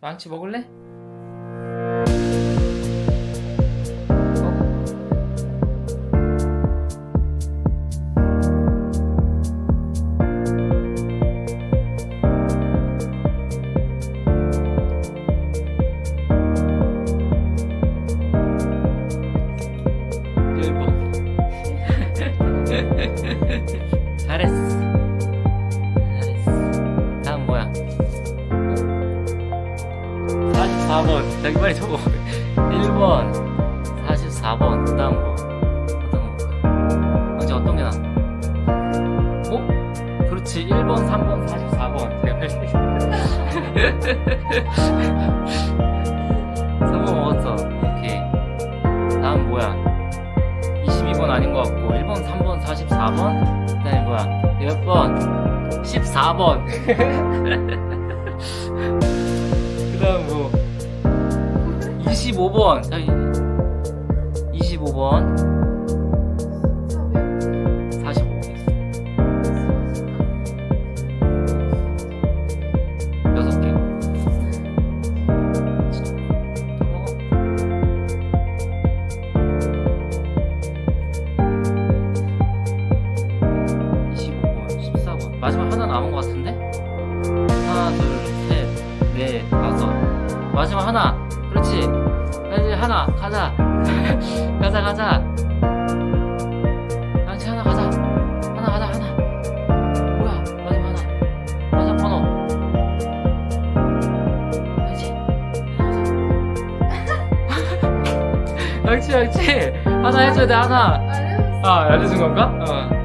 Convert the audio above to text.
망치 먹을래? 잘했어. 44번. 저기 빨리 적어. 1번. 44번. 그 다음 뭐? 어떤 거? 언제 어떤 게 나? 어? 그렇지. 1번, 3번, 44번. 제가 빨리. 3번 먹었어. 오케이. 다음 뭐야? 22번 아닌 것 같고 1번, 3번, 44번 그 다음에 뭐야 몇 번? 14번 25번 저기 25번 45번 여섯 개또 먹어? 번 14번. 마지막 하나 남은 것 같은데? 하나, 둘, 셋, 넷, 다섯. 마지막 하나. 그렇지. 하나. 가자. 가자, 가자. 양치 하나 가자. 하나, 가자, 하나. 뭐야? 마지막 하나. 마지막 번호. 양치. 양치, 양치. 하나 해줘야 돼, 하나. 아, 알려준 건가? 어.